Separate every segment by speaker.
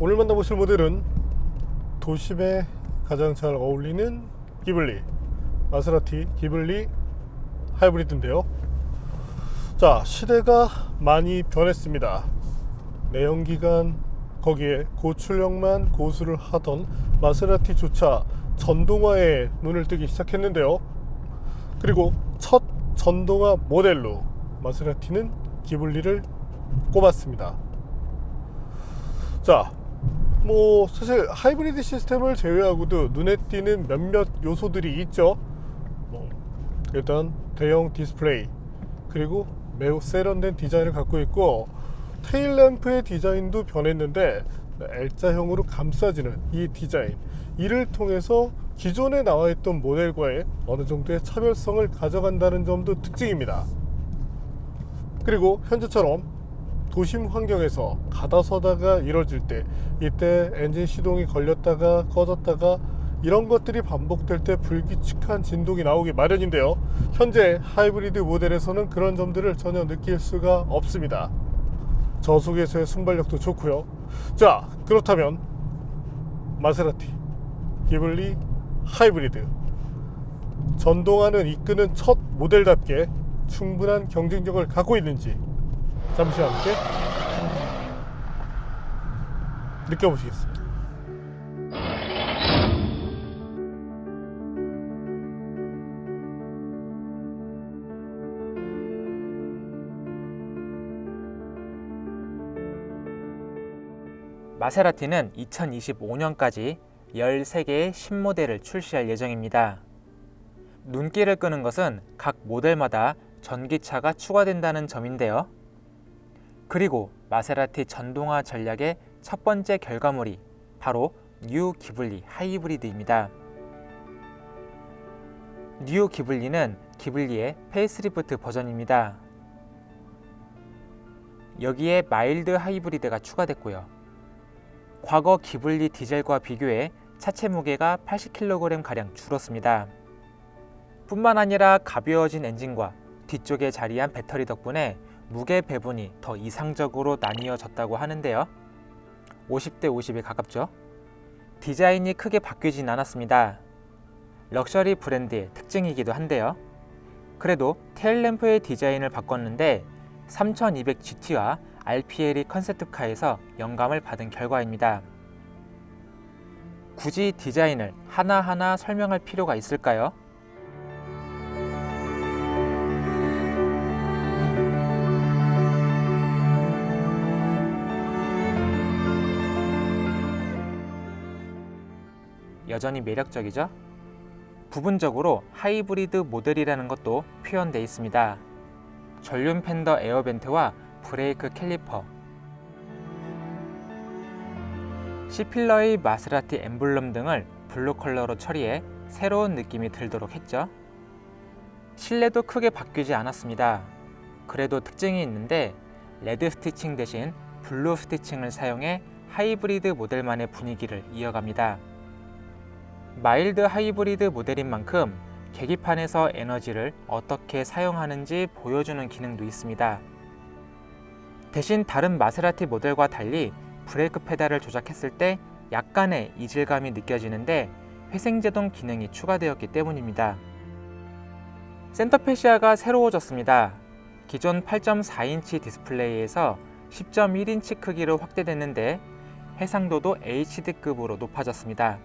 Speaker 1: 오늘 만나보실 모델은 도심에 가장 잘 어울리는 기블리 마세라티 기블리 하이브리드인데요. 자 시대가 많이 변했습니다. 내연기관 거기에 고출력만 고수를 하던 마세라티조차 전동화에 눈을 뜨기 시작했는데요. 그리고 첫 전동화 모델로 마세라티는 기블리를 꼽았습니다. 자, 뭐 사실 하이브리드 시스템을 제외하고도 눈에 띄는 몇몇 요소들이 있죠. 뭐 일단 대형 디스플레이 그리고 매우 세련된 디자인을 갖고 있고 테일 램프의 디자인도 변했는데 L자형으로 감싸지는 이 디자인 이를 통해서 기존에 나와 있던 모델과의 어느 정도의 차별성을 가져간다는 점도 특징입니다. 그리고 현재처럼 도심 환경에서 가다 서다가 이뤄질 때 이때 엔진 시동이 걸렸다가 꺼졌다가 이런 것들이 반복될 때 불규칙한 진동이 나오기 마련인데요. 현재 하이브리드 모델에서는 그런 점들을 전혀 느낄 수가 없습니다. 저속에서의 순발력도 좋고요. 자, 그렇다면 마세라티 기블리 하이브리드 전동화는 이끄는 첫 모델답게 충분한 경쟁력을 갖고 있는지 잠시 함께 느껴보시겠습니다.
Speaker 2: 마세라티는 2025년까지 13개의 신모델을 출시할 예정입니다. 눈길을 끄는 것은 각 모델마다 전기차가 추가된다는 점인데요. 그리고 마세라티 전동화 전략의 첫 번째 결과물이 바로 뉴 기블리 하이브리드입니다. 뉴 기블리는 기블리의 페이스리프트 버전입니다. 여기에 마일드 하이브리드가 추가됐고요. 과거 기블리 디젤과 비교해 차체 무게가 80kg 가량 줄었습니다. 뿐만 아니라 가벼워진 엔진과 뒤쪽에 자리한 배터리 덕분에 무게 배분이 더 이상적으로 나뉘어졌다고 하는데요. 50대 50에 가깝죠. 디자인이 크게 바뀌진 않았습니다. 럭셔리 브랜드의 특징이기도 한데요. 그래도 테일램프의 디자인을 바꿨는데 3200GT와 RPL이 컨셉트카에서 영감을 받은 결과입니다. 굳이 디자인을 하나하나 설명할 필요가 있을까요? 여전히 매력적이죠? 부분적으로 하이브리드 모델이라는 것도 표현되어 있습니다. 전륜 팬더 에어벤트와 브레이크 캘리퍼 C필러의 마세라티 엠블럼 등을 블루 컬러로 처리해 새로운 느낌이 들도록 했죠. 실내도 크게 바뀌지 않았습니다. 그래도 특징이 있는데 레드 스티칭 대신 블루 스티칭을 사용해 하이브리드 모델만의 분위기를 이어갑니다. 마일드 하이브리드 모델인 만큼 계기판에서 에너지를 어떻게 사용하는지 보여주는 기능도 있습니다. 대신 다른 마세라티 모델과 달리 브레이크 페달을 조작했을 때 약간의 이질감이 느껴지는데 회생제동 기능이 추가되었기 때문입니다. 센터페시아가 새로워졌습니다. 기존 8.4인치 디스플레이에서 10.1인치 크기로 확대됐는데 해상도도 HD급으로 높아졌습니다.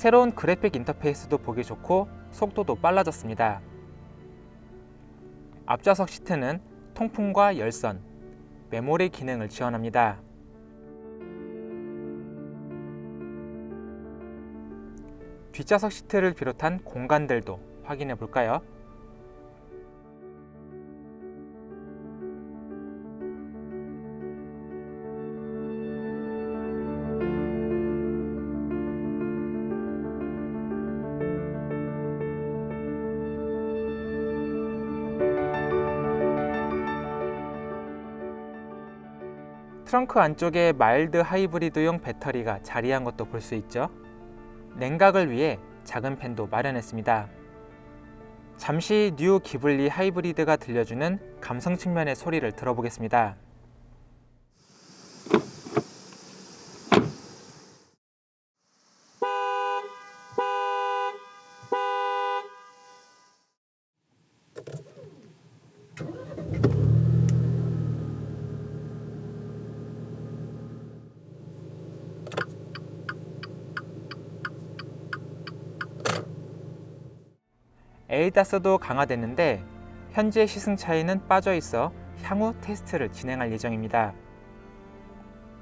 Speaker 2: 새로운 그래픽 인터페이스도 보기 좋고 속도도 빨라졌습니다. 앞좌석 시트는 통풍과 열선, 메모리 기능을 지원합니다. 뒷좌석 시트를 비롯한 공간들도 확인해 볼까요? 트렁크 안쪽에 마일드 하이브리드용 배터리가 자리한 것도 볼 수 있죠. 냉각을 위해 작은 팬도 마련했습니다. 잠시 뉴 기블리 하이브리드가 들려주는 감성 측면의 소리를 들어보겠습니다. 에이다스도 강화됐는데 현재 시승 차이는 빠져 있어 향후 테스트를 진행할 예정입니다.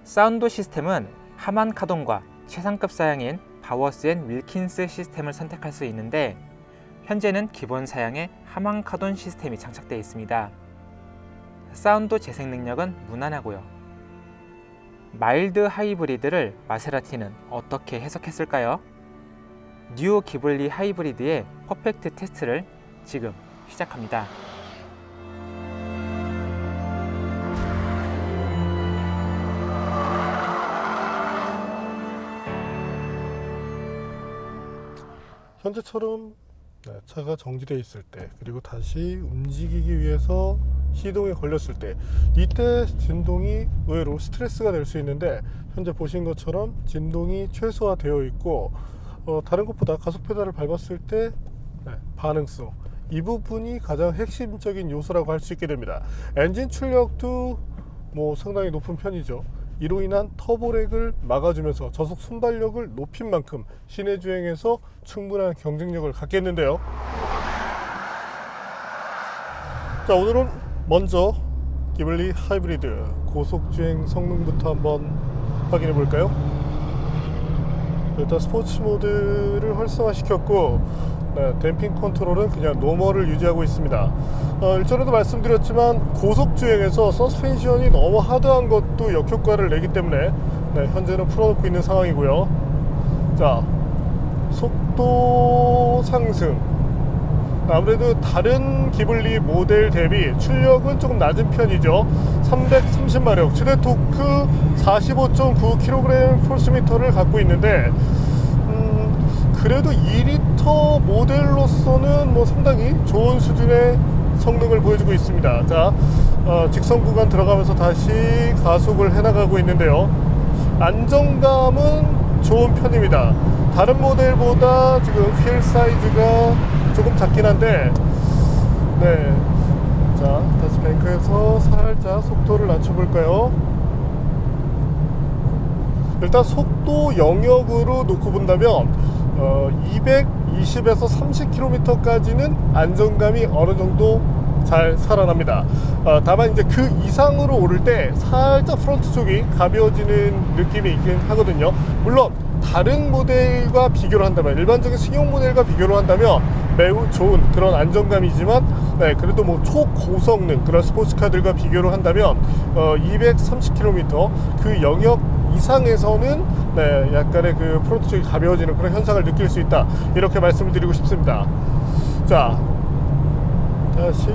Speaker 2: 사운드 시스템은 하만 카돈과 최상급 사양인 바워스 앤 윌킨스 시스템을 선택할 수 있는데 현재는 기본 사양의 하만 카돈 시스템이 장착되어 있습니다. 사운드 재생 능력은 무난하고요. 마일드 하이브리드를 마세라티는 어떻게 해석했을까요? 뉴 기블리 하이브리드의 퍼펙트 테스트를 지금 시작합니다.
Speaker 1: 현재처럼 네, 차가 정지되어 있을 때 그리고 다시 움직이기 위해서 시동에 걸렸을 때 이때 진동이 의외로 스트레스가 될 수 있는데 현재 보신 것처럼 진동이 최소화되어 있고 어, 다른 것보다 가속 페달을 밟았을 때 네, 반응성 이 부분이 가장 핵심적인 요소라고 할 수 있게 됩니다. 엔진 출력도 뭐 상당히 높은 편이죠. 이로 인한 터보렉을 막아주면서 저속 순발력을 높인 만큼 시내 주행에서 충분한 경쟁력을 갖겠는데요. 자 오늘은 먼저 기블리 하이브리드 고속 주행 성능부터 한번 확인해 볼까요? 일단 스포츠 모드를 활성화시켰고 네, 댐핑 컨트롤은 그냥 노멀을 유지하고 있습니다. 어, 일전에도 말씀드렸지만 고속 주행에서 서스펜션이 너무 하드한 것도 역효과를 내기 때문에 네, 현재는 풀어놓고 있는 상황이고요. 자 속도 상승 아무래도 다른 기블리 모델 대비 출력은 조금 낮은 편이죠. 330마력, 최대 토크 45.9kg 폴스미터를 갖고 있는데 음, 그래도 2리터 모델로서는 뭐 상당히 좋은 수준의 성능을 보여주고 있습니다. 자, 어, 직선 구간 들어가면서 다시 가속을 해나가고 있는데요. 안정감은 좋은 편입니다. 다른 모델보다 지금 휠 사이즈가 조금 작긴 한데, 네. 자, 다시 뱅크에서 살짝 속도를 낮춰볼까요? 일단 속도 영역으로 놓고 본다면 어, 220에서 30km까지는 안정감이 어느 정도 잘 살아납니다. 어, 다만 이제 그 이상으로 오를 때 살짝 프론트 쪽이 가벼워지는 느낌이 있긴 하거든요. 물론 다른 모델과 비교를 한다면 일반적인 승용 모델과 비교를 한다면 매우 좋은 그런 안정감이지만 네, 그래도 뭐 초고성능 그런 스포츠카들과 비교를 한다면 어, 230km 그 영역 이상에서는 네, 약간의 그 프론트 쪽이 가벼워지는 그런 현상을 느낄 수 있다 이렇게 말씀을 드리고 싶습니다. 자 다시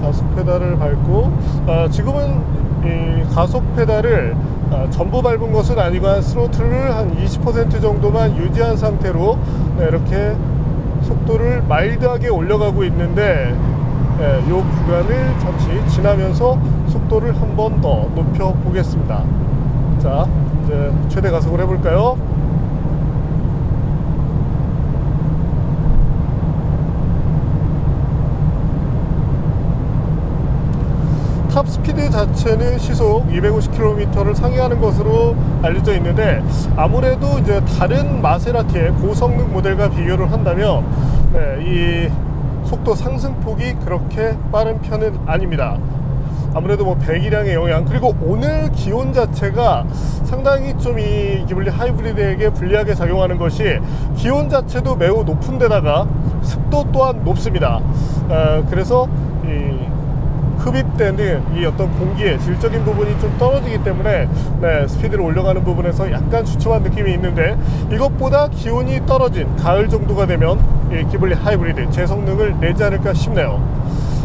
Speaker 1: 가속 페달을 밟고 아, 지금은 이 가속 페달을 아, 전부 밟은 것은 아니고 한 스로틀을 한 20% 정도만 유지한 상태로 네, 이렇게 속도를 마일드하게 올려가고 있는데 예, 이 구간을 잠시 지나면서 속도를 한 번 더 높여 보겠습니다. 자, 이제 최대 가속을 해볼까요? 탑 스피드 자체는 시속 250km를 상회하는 것으로 알려져 있는데 아무래도 이제 다른 마세라티의 고성능 모델과 비교를 한다면 네, 이 속도 상승폭이 그렇게 빠른 편은 아닙니다. 아무래도 뭐 배기량의 영향 그리고 오늘 기온 자체가 상당히 좀 이 기블리 하이브리드에게 불리하게 작용하는 것이 기온 자체도 매우 높은 데다가 습도 또한 높습니다. 어, 그래서 이 흡입되는 이 어떤 공기의 질적인 부분이 좀 떨어지기 때문에 네, 스피드를 올려가는 부분에서 약간 주춤한 느낌이 있는데 이것보다 기온이 떨어진 가을 정도가 되면 이 기블리 하이브리드 제 성능을 내지 않을까 싶네요.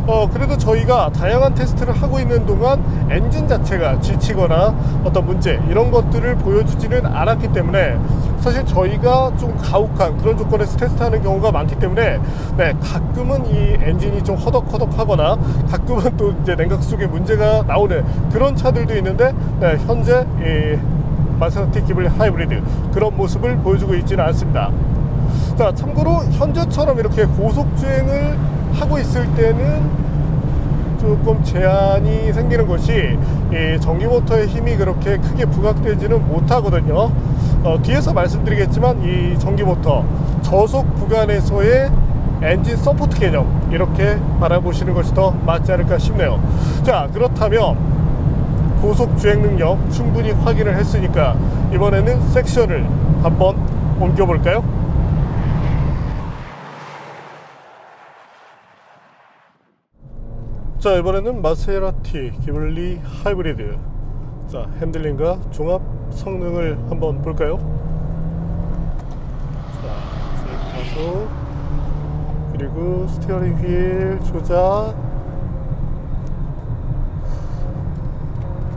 Speaker 1: 어, 그래도 저희가 다양한 테스트를 하고 있는 동안 엔진 자체가 지치거나 어떤 문제 이런 것들을 보여주지는 않았기 때문에 사실 저희가 좀 가혹한 그런 조건에서 테스트하는 경우가 많기 때문에 네, 가끔은 이 엔진이 좀 허덕허덕하거나 가끔은 또 이제 냉각 속에 문제가 나오는 그런 차들도 있는데 네, 현재 이 마세라티 기블리 하이브리드 그런 모습을 보여주고 있지는 않습니다. 자, 참고로 현재처럼 이렇게 고속 주행을 하고 있을 때는 좀 조금 제한이 생기는 것이 이 전기 모터의 힘이 그렇게 크게 부각되지는 못하거든요. 어, 뒤에서 말씀드리겠지만 이 전기 모터 저속 구간에서의 엔진 서포트 개념 이렇게 바라보시는 것이 더 맞지 않을까 싶네요. 자 그렇다면 고속 주행 능력 충분히 확인을 했으니까 이번에는 섹션을 한번 옮겨볼까요? 자 이번에는 마세라티 기블리 하이브리드. 자 핸들링과 종합 성능을 한번 볼까요? 자 가속 그리고 스티어링 휠 조작.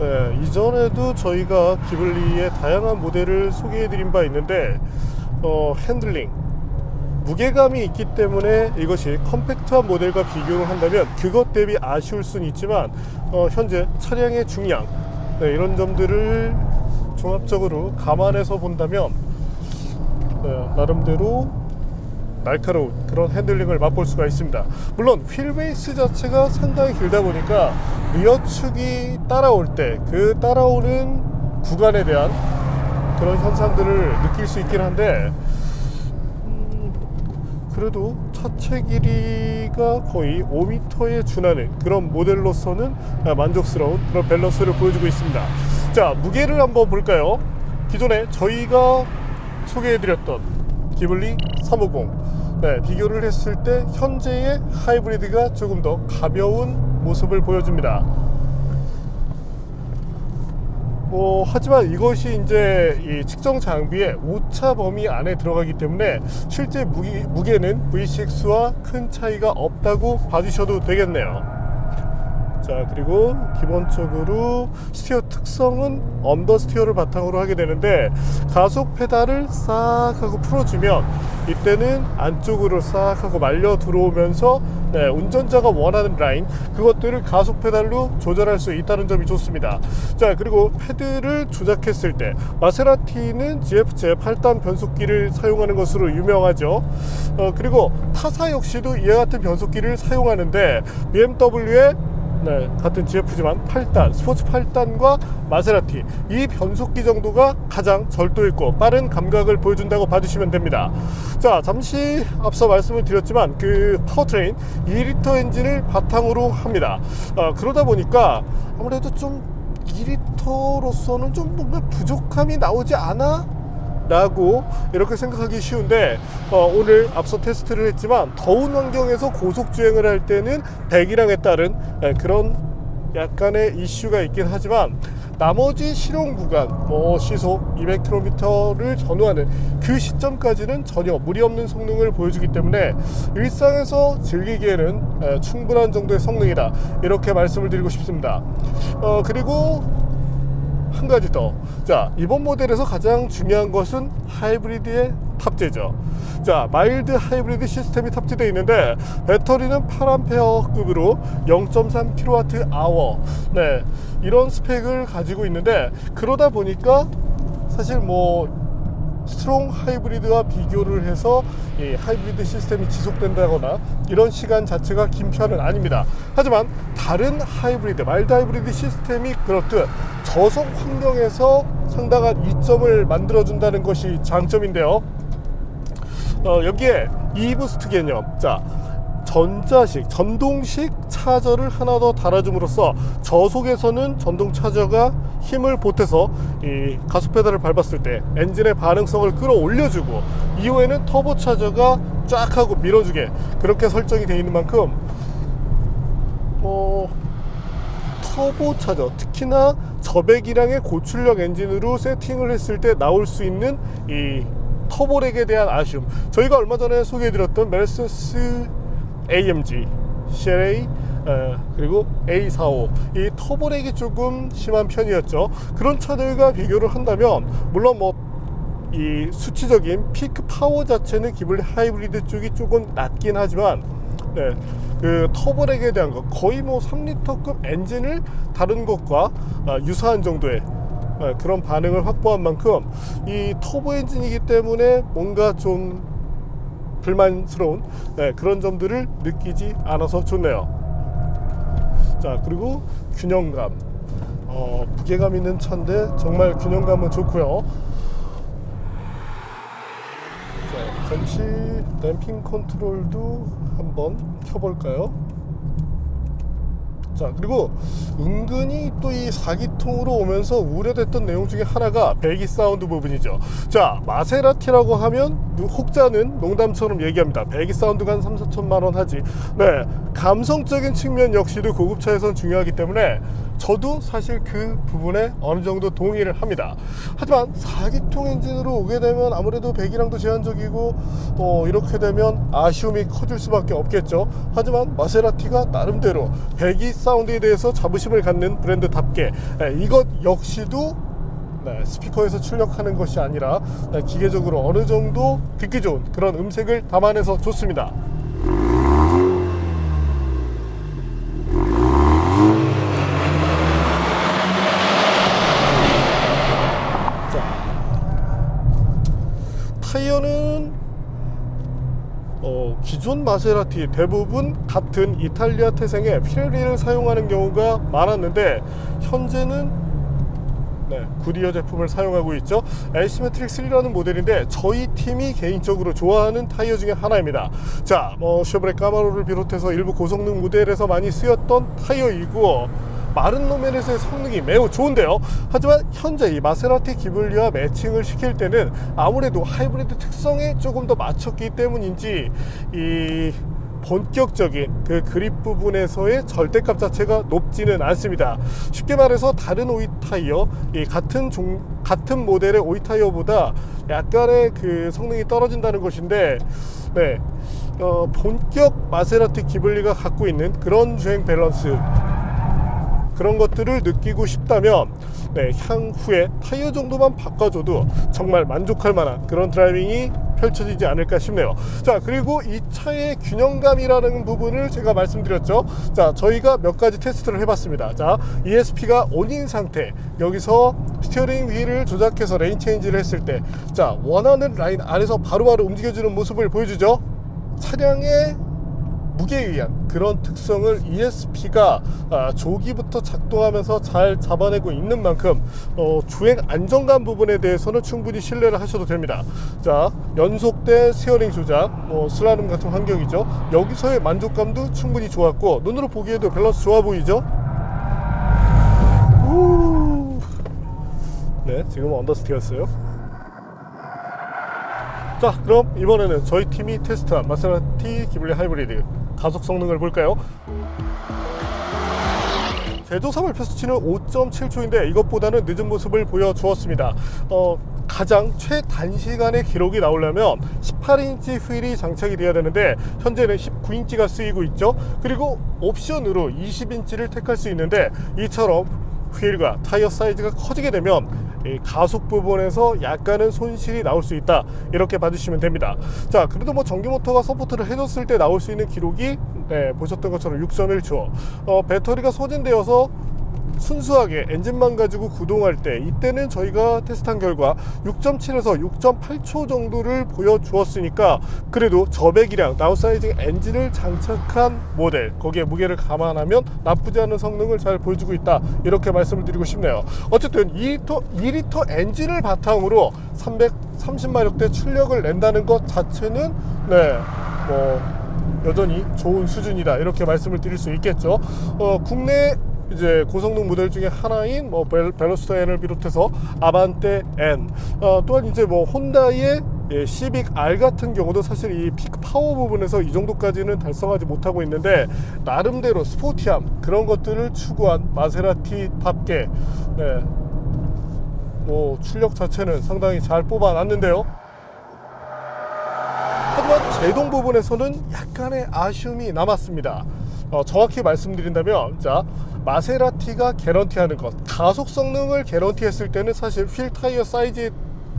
Speaker 1: 네, 이전에도 저희가 기블리의 다양한 모델을 소개해 드린 바 있는데 어, 핸들링 무게감이 있기 때문에 이것이 컴팩트한 모델과 비교를 한다면 그것 대비 아쉬울 수는 있지만 어, 현재 차량의 중량 네, 이런 점들을 종합적으로 감안해서 본다면 네, 나름대로 날카로운 그런 핸들링을 맛볼 수가 있습니다. 물론 휠베이스 자체가 상당히 길다 보니까 리어 축이 따라올 때 그 따라오는 구간에 대한 그런 현상들을 느낄 수 있긴 한데 음, 그래도 차체 길이가 거의 5m에 준하는 그런 모델로서는 만족스러운 그런 밸런스를 보여주고 있습니다. 자 무게를 한번 볼까요? 기존에 저희가 소개해드렸던 기블리 350 네, 비교를 했을 때 현재의 하이브리드가 조금 더 가벼운 모습을 보여줍니다. 뭐 하지만 이것이 이제 이 측정 장비의 오차 범위 안에 들어가기 때문에 실제 무게, 무게는 V6와 큰 차이가 없다고 봐주셔도 되겠네요. 자 그리고 기본적으로 스티어 특성은 언더 스티어를 바탕으로 하게 되는데 가속 페달을 싹 하고 풀어주면 이때는 안쪽으로 싹 하고 말려 들어오면서 네, 운전자가 원하는 라인 그것들을 가속 페달로 조절할 수 있다는 점이 좋습니다. 자 그리고 패드를 조작했을 때 마세라티는 GF제 8단 변속기를 사용하는 것으로 유명하죠. 어, 그리고 타사 역시도 이와 같은 변속기를 사용하는데 BMW의 네, 같은 GF지만 8단, 스포츠 8단과 마세라티 이 변속기 정도가 가장 절도 있고 빠른 감각을 보여준다고 봐주시면 됩니다. 자, 잠시 앞서 말씀을 드렸지만 그 파워트레인 2리터 엔진을 바탕으로 합니다. 어, 그러다 보니까 아무래도 좀 2리터로서는 좀 뭔가 부족함이 나오지 않아? 라고 이렇게 생각하기 쉬운데 어, 오늘 앞서 테스트를 했지만 더운 환경에서 고속 주행을 할 때는 배기량에 따른 예, 그런 약간의 이슈가 있긴 하지만 나머지 실용 구간 뭐 시속 200km를 전후하는 그 시점까지는 전혀 무리 없는 성능을 보여주기 때문에 일상에서 즐기기에는 예, 충분한 정도의 성능이다. 이렇게 말씀을 드리고 싶습니다. 어, 그리고 한 가지 더. 자, 이번 모델에서 가장 중요한 것은 하이브리드의 탑재죠. 자, 마일드 하이브리드 시스템이 탑재되어 있는데 배터리는 8A급으로 0.3kWh. 네. 이런 스펙을 가지고 있는데 그러다 보니까 사실 뭐 스트롱 하이브리드와 비교를 해서 이 하이브리드 시스템이 지속된다거나 이런 시간 자체가 긴 편은 아닙니다. 하지만 다른 하이브리드, 마일드 하이브리드 시스템이 그렇듯 저속 환경에서 상당한 이점을 만들어준다는 것이 장점인데요. 어, 여기에 이부스트 개념. 자, 전자식, 전동식 차저를 하나 더 달아줌으로써 저속에서는 전동 차저가 힘을 보태서 이 가속 페달을 밟았을 때 엔진의 반응성을 끌어올려주고 이후에는 터보 차저가 쫙 하고 밀어주게 그렇게 설정이 되어 있는 만큼 어, 터보 차저 특히나 저배기량의 고출력 엔진으로 세팅을 했을 때 나올 수 있는 이 터보렉에 대한 아쉬움. 저희가 얼마 전에 소개해드렸던 메르세스 AMG, CLA 에, 그리고 A45 이 터보렉이 조금 심한 편이었죠. 그런 차들과 비교를 한다면 물론 뭐이 수치적인 피크 파워 자체는 기블리 하이브리드 쪽이 조금 낮긴 하지만 네, 그 터보렉에 대한 것 거의 뭐 3리터급 엔진을 다른 것과 아, 유사한 정도의 아, 그런 반응을 확보한 만큼 이 터보 엔진이기 때문에 뭔가 좀 불만스러운 네, 그런 점들을 느끼지 않아서 좋네요. 자 그리고 균형감. 어, 무게감 있는 차인데 정말 균형감은 좋고요. 자 전시 댐핑 컨트롤도 한번 켜볼까요? 자 그리고 은근히 또 이 4기통으로 오면서 우려됐던 내용 중에 하나가 배기 사운드 부분이죠. 자 마세라티라고 하면 누- 혹자는 농담처럼 얘기합니다. 배기 사운드가 한 3, 4천만 원 하지. 네 감성적인 측면 역시도 고급차에선 중요하기 때문에 저도 사실 그 부분에 어느 정도 동의를 합니다 하지만 4기통 엔진으로 오게 되면 아무래도 배기량도 제한적이고 어, 이렇게 되면 아쉬움이 커질 수밖에 없겠죠 하지만 마세라티가 나름대로 배기 사운드에 대해서 자부심을 갖는 브랜드답게 예, 이것 역시도 네, 스피커에서 출력하는 것이 아니라 네, 기계적으로 어느 정도 듣기 좋은 그런 음색을 담아내서 좋습니다. 타이어는 어, 기존 마세라티 대부분 같은 이탈리아 태생의 피레리를 사용하는 경우가 많았는데 현재는 네, 구디어 제품을 사용하고 있죠. 에시메트릭 3라는 모델인데 저희 팀이 개인적으로 좋아하는 타이어 중에 하나입니다. 자, 뭐 쉐보레 까마로를 비롯해서 일부 고성능 모델에서 많이 쓰였던 타이어이고 마른 노면에서의 성능이 매우 좋은데요. 하지만 현재 이 마세라티 기블리와 매칭을 시킬 때는 아무래도 하이브리드 특성에 조금 더 맞췄기 때문인지 이 본격적인 그 그립 부분에서의 절대값 자체가 높지는 않습니다. 쉽게 말해서 다른 오이 타이어, 이 같은 종 같은 모델의 오이 타이어보다 약간의 그 성능이 떨어진다는 것인데, 네, 어, 본격 마세라티 기블리가 갖고 있는 그런 주행 밸런스 그런 것들을 느끼고 싶다면 네, 향후에 타이어 정도만 바꿔줘도 정말 만족할 만한 그런 드라이빙이 펼쳐지지 않을까 싶네요. 자, 그리고 이 차의 균형감이라는 부분을 제가 말씀드렸죠. 자, 저희가 몇 가지 테스트를 해봤습니다. 자, ESP가 온인 상태. 여기서 스티어링 휠을 조작해서 레인 체인지를 했을 때, 자, 원하는 라인 안에서 바로바로 움직여주는 모습을 보여주죠. 차량의 무게에 의한 그런 특성을 ESP가 아, 조기부터 작동하면서 잘 잡아내고 있는 만큼 어, 주행 안정감 부분에 대해서는 충분히 신뢰를 하셔도 됩니다. 자 연속된 스티어링 조작, 뭐 슬라름 같은 환경이죠. 여기서의 만족감도 충분히 좋았고 눈으로 보기에도 밸런스 좋아 보이죠. 우. 네, 지금 언더스티였어요. 자 그럼 이번에는 저희 팀이 테스트한 마세라티 기블리 하이브리드 가속 성능을 볼까요? 제조사 발표 수치는 5.7초인데 이것보다는 늦은 모습을 보여주었습니다. 어, 가장 최단시간에 기록이 나오려면 18인치 휠이 장착이 돼야 되는데 현재는 19인치가 쓰이고 있죠. 그리고 옵션으로 20인치를 택할 수 있는데 이처럼 휠과 타이어 사이즈가 커지게 되면 이 가속 부분에서 약간은 손실이 나올 수 있다. 이렇게 봐주시면 됩니다. 자 그래도 뭐 전기 모터가 서포트를 해줬을 때 나올 수 있는 기록이 네, 보셨던 것처럼 6.1초. 어, 배터리가 소진되어서 순수하게 엔진만 가지고 구동할 때 이때는 저희가 테스트한 결과 6.7에서 6.8초 정도를 보여주었으니까 그래도 저배기량 다운사이징 엔진을 장착한 모델 거기에 무게를 감안하면 나쁘지 않은 성능을 잘 보여주고 있다. 이렇게 말씀을 드리고 싶네요. 어쨌든 2리터, 2리터 엔진을 바탕으로 330마력대 출력을 낸다는 것 자체는 네뭐 여전히 좋은 수준이다. 이렇게 말씀을 드릴 수 있겠죠. 어, 국내 이제 고성능 모델 중에 하나인 뭐 벨, 벨로스터 N을 비롯해서 아반떼 N 어, 또한 이제 뭐 혼다의 예, 시빅 R 같은 경우도 사실 이 피크 파워 부분에서 이 정도까지는 달성하지 못하고 있는데 나름대로 스포티함 그런 것들을 추구한 마세라티답게 네, 뭐 출력 자체는 상당히 잘 뽑아놨는데요. 하지만 제동 부분에서는 약간의 아쉬움이 남았습니다. 어, 정확히 말씀드린다면, 자, 마세라티가 개런티하는 것, 가속 성능을 개런티했을 때는 사실 휠 타이어 사이즈에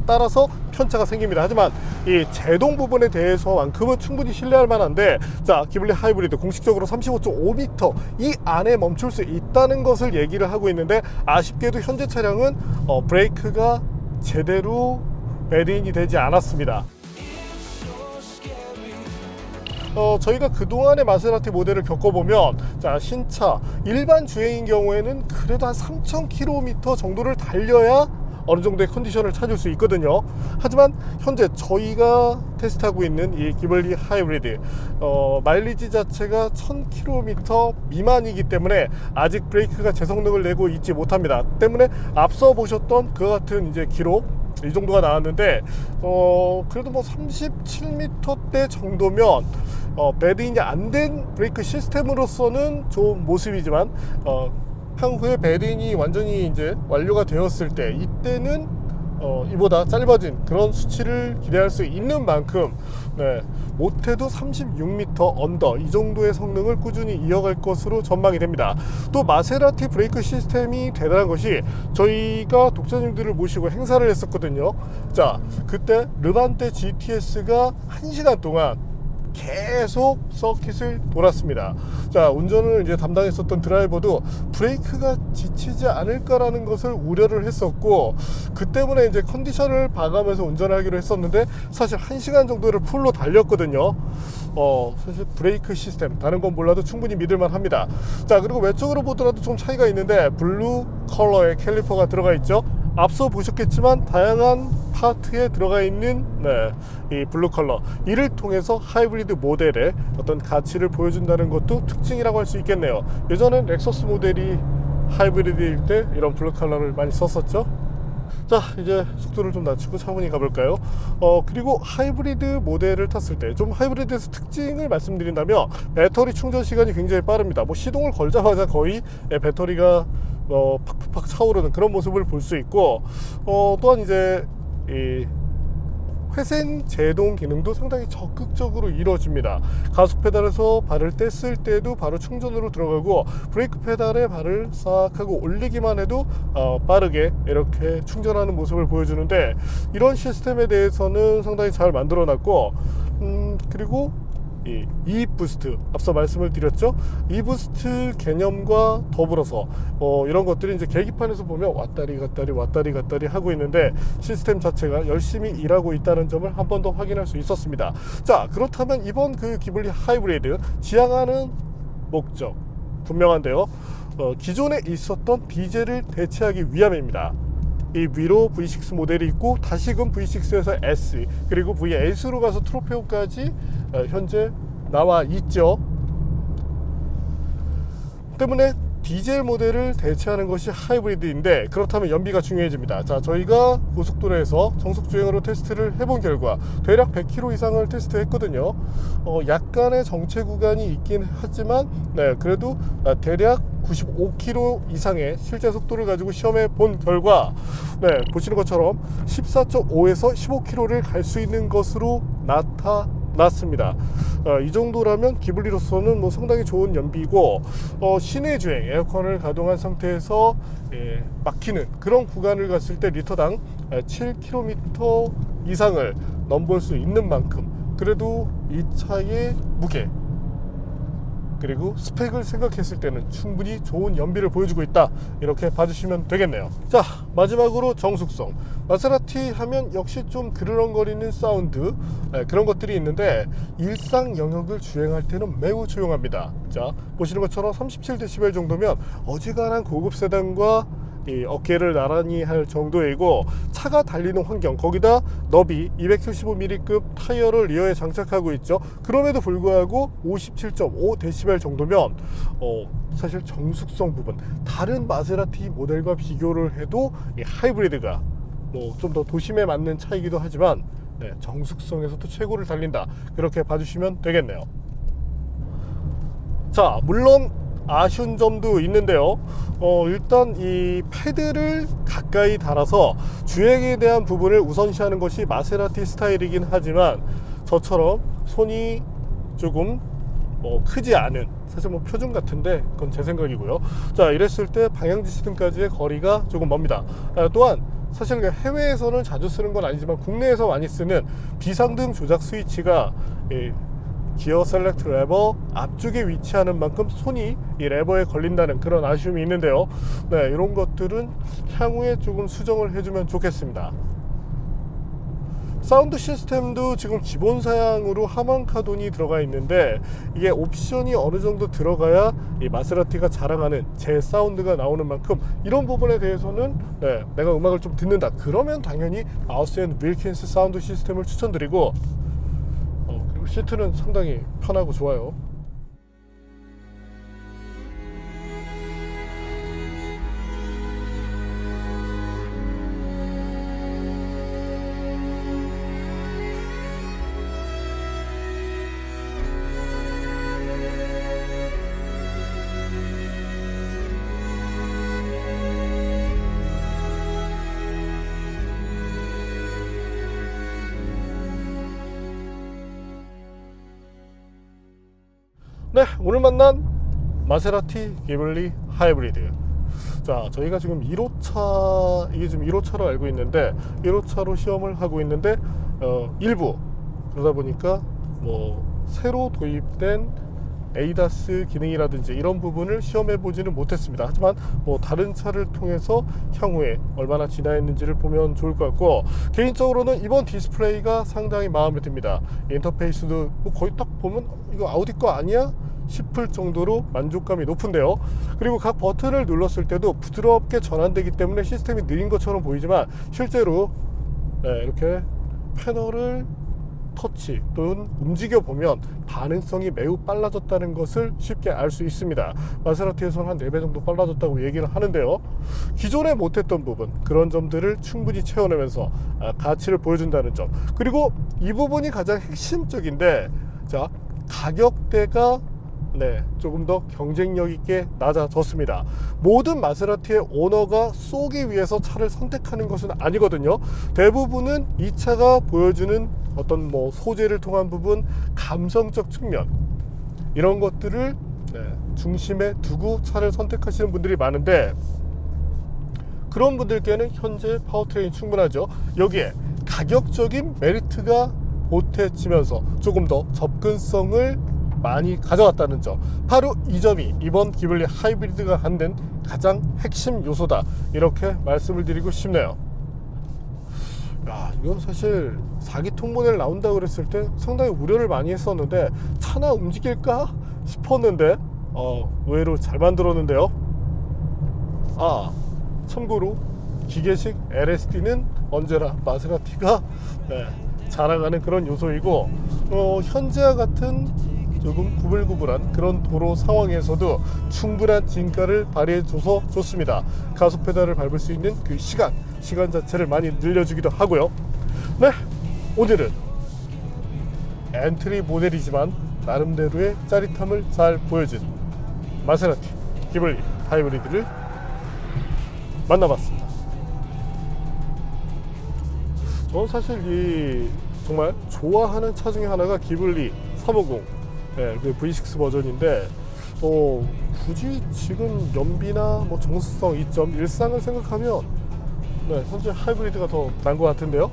Speaker 1: 따라서 편차가 생깁니다. 하지만 이 제동 부분에 대해서만큼은 충분히 신뢰할 만한데, 자, 기블리 하이브리드 공식적으로 35.5m 이 안에 멈출 수 있다는 것을 얘기를 하고 있는데, 아쉽게도 현재 차량은 어, 브레이크가 제대로 매드인이 되지 않았습니다. 어, 저희가 그동안의 마세라티 모델을 겪어보면 자 신차 일반 주행인 경우에는 그래도 한 3,000km 정도를 달려야 어느 정도의 컨디션을 찾을 수 있거든요. 하지만 현재 저희가 테스트하고 있는 이 기블리 하이브리드 어, 마일리지 자체가 1000km 미만이기 때문에 아직 브레이크가 제 성능을 내고 있지 못합니다. 때문에 앞서 보셨던 그 같은 이제 기록 이 정도가 나왔는데 어 그래도 뭐 37m대 정도면 어 배드인이 안 된 브레이크 시스템으로서는 좋은 모습이지만 어 향후에 배드인이 완전히 이제 완료가 되었을 때 이때는 어, 이보다 짧아진 그런 수치를 기대할 수 있는 만큼 네, 못해도 36m 언더 이 정도의 성능을 꾸준히 이어갈 것으로 전망이 됩니다. 또 마세라티 브레이크 시스템이 대단한 것이 저희가 독자님들을 모시고 행사를 했었거든요. 자, 그때 르반테 GTS가 1시간 동안 계속 서킷을 돌았습니다. 자, 운전을 이제 담당했었던 드라이버도 브레이크가 지치지 않을까라는 것을 우려를 했었고, 그 때문에 이제 컨디션을 봐가면서 운전하기로 했었는데, 사실 1시간 정도를 풀로 달렸거든요. 어, 사실 브레이크 시스템, 다른 건 몰라도 충분히 믿을만 합니다. 자, 그리고 외적으로 보더라도 좀 차이가 있는데, 블루 컬러의 캘리퍼가 들어가 있죠. 앞서 보셨겠지만 다양한 파트에 들어가 있는 네, 이 블루 컬러 이를 통해서 하이브리드 모델의 어떤 가치를 보여준다는 것도 특징이라고 할 수 있겠네요. 예전엔 렉서스 모델이 하이브리드일 때 이런 블루 컬러를 많이 썼었죠. 자 이제 속도를 좀 낮추고 차분히 가볼까요 어 그리고 하이브리드 모델을 탔을 때 좀 하이브리드에서 특징을 말씀드린다면 배터리 충전 시간이 굉장히 빠릅니다 뭐 시동을 걸자마자 거의 예, 배터리가 어 팍팍팍 차오르는 그런 모습을 볼 수 있고 어 또한 이제 이 회생 제동 기능도 상당히 적극적으로 이루어집니다. 가속 페달에서 발을 뗐을 때도 바로 충전으로 들어가고 브레이크 페달에 발을 싹 하고 올리기만 해도 어, 빠르게 이렇게 충전하는 모습을 보여주는데 이런 시스템에 대해서는 상당히 잘 만들어놨고 음, 그리고 이 이입 부스트 앞서 말씀을 드렸죠? 이 부스트 개념과 더불어서 어, 이런 것들이 이제 계기판에서 보면 왔다리 갔다리 왔다리 갔다리 하고 있는데 시스템 자체가 열심히 일하고 있다는 점을 한 번 더 확인할 수 있었습니다. 자 그렇다면 이번 그 기블리 하이브리드 지향하는 목적 분명한데요. 어, 기존에 있었던 디젤을 대체하기 위함입니다 이 위로 V6 모델이 있고 다시금 V6에서 S 그리고 V8로 가서 트로페오까지 어, 현재 나와 있죠. 때문에 디젤 모델을 대체하는 것이 하이브리드인데 그렇다면 연비가 중요해집니다. 자, 저희가 고속도로에서 정속 주행으로 테스트를 해본 결과 대략 100km 이상을 테스트했거든요. 어, 약간의 정체 구간이 있긴 하지만 네, 그래도 아, 대략 95km 이상의 실제 속도를 가지고 시험해 본 결과 네, 보시는 것처럼 14.5에서 15km를 갈 수 있는 것으로 나타 났습니다. 어, 이 정도라면 기블리로서는 뭐 상당히 좋은 연비고 어, 시내 주행 에어컨을 가동한 상태에서 예, 막히는 그런 구간을 갔을 때 리터당 7km 이상을 넘볼 수 있는 만큼 그래도 이 차의 무게 그리고 스펙을 생각했을 때는 충분히 좋은 연비를 보여주고 있다. 이렇게 봐주시면 되겠네요. 자 마지막으로 정숙성. 마세라티 하면 역시 좀 그르렁거리는 사운드 네, 그런 것들이 있는데 일상 영역을 주행할 때는 매우 조용합니다. 자 보시는 것처럼 37dB 정도면 어지간한 고급 세단과 이 어깨를 나란히 할 정도이고 차가 달리는 환경 거기다 너비 275mm급 타이어를 리어에 장착하고 있죠. 그럼에도 불구하고 57.5dB 정도면 어, 사실 정숙성 부분 다른 마세라티 모델과 비교를 해도 이 하이브리드가 뭐 좀 더 도심에 맞는 차이기도 하지만 네, 정숙성에서도 최고를 달린다. 그렇게 봐주시면 되겠네요. 자 물론 아쉬운 점도 있는데요. 어, 일단 이 패드를 가까이 달아서 주행에 대한 부분을 우선시하는 것이 마세라티 스타일이긴 하지만 저처럼 손이 조금 뭐 크지 않은 사실 뭐 표준 같은데 그건 제 생각이고요. 자 이랬을 때 방향 지시등까지의 거리가 조금 멉니다. 아, 또한 사실 그 해외에서는 자주 쓰는 건 아니지만 국내에서 많이 쓰는 비상등 조작 스위치가 이 기어 셀렉트 레버 앞쪽에 위치하는 만큼 손이 이 레버에 걸린다는 그런 아쉬움이 있는데요. 네, 이런 것들은 향후에 조금 수정을 해주면 좋겠습니다. 사운드 시스템도 지금 기본 사양으로 하만 카돈이 들어가 있는데 이게 옵션이 어느 정도 들어가야 이 마세라티가 자랑하는 제 사운드가 나오는 만큼 이런 부분에 대해서는 네, 내가 음악을 좀 듣는다 그러면 당연히 마우스 앤 윌킨스 사운드 시스템을 추천드리고 시트는 상당히 편하고 좋아요. 오늘 만난 마세라티 기블리 하이브리드. 자, 저희가 지금 1호차 이게 지금 1호차로 알고 있는데 1호차로 시험을 하고 있는데 어, 일부 그러다 보니까 뭐 새로 도입된 에이다스 기능이라든지 이런 부분을 시험해 보지는 못했습니다. 하지만 뭐 다른 차를 통해서 향후에 얼마나 진화했는지를 보면 좋을 것 같고 개인적으로는 이번 디스플레이가 상당히 마음에 듭니다. 인터페이스도 뭐 거의 딱 보면 이거 아우디 거 아니야? 싶을 정도로 만족감이 높은데요. 그리고 각 버튼을 눌렀을 때도 부드럽게 전환되기 때문에 시스템이 느린 것처럼 보이지만 실제로 네, 이렇게 패널을 터치 또는 움직여 보면 반응성이 매우 빨라졌다는 것을 쉽게 알 수 있습니다. 마세라티에서는 한 4배 정도 빨라졌다고 얘기를 하는데요. 기존에 못했던 부분 그런 점들을 충분히 채워내면서 아, 가치를 보여준다는 점 그리고 이 부분이 가장 핵심적인데 자 가격대가 네, 조금 더 경쟁력 있게 낮아졌습니다. 모든 마세라티의 오너가 쏘기 위해서 차를 선택하는 것은 아니거든요. 대부분은 이 차가 보여주는 어떤 뭐 소재를 통한 부분, 감성적 측면 이런 것들을 네, 중심에 두고 차를 선택하시는 분들이 많은데 그런 분들께는 현재 파워트레인 충분하죠. 여기에 가격적인 메리트가 보태지면서 조금 더 접근성을 많이 가져왔다는 점. 바로 이 점이 이번 기블리 하이브리드가 갖는 가장 핵심 요소다. 이렇게 말씀을 드리고 싶네요. 야 이건 사실 4기통 모델 나온다 그랬을 때 상당히 우려를 많이 했었는데 차나 움직일까 싶었는데 어, 의외로 잘 만들었는데요. 아 참고로 기계식 LSD는 언제나 마세라티가 네, 자랑하는 그런 요소이고 어, 현재와 같은 조금 구불구불한 그런 도로 상황에서도 충분한 진가를 발휘해줘서 좋습니다. 가속 페달을 밟을 수 있는 그 시간, 시간 자체를 많이 늘려주기도 하고요. 네, 오늘은 엔트리 모델이지만 나름대로의 짜릿함을 잘 보여준 마세라티 기블리 하이브리드를 만나봤습니다. 저는 사실 이 정말 좋아하는 차 중에 하나가 기블리 350 네, 그 V6 버전인데 어, 굳이 지금 연비나 뭐 정수성 이점 일상을 생각하면 네, 현재 하이브리드가 더 나은 것 같은데요.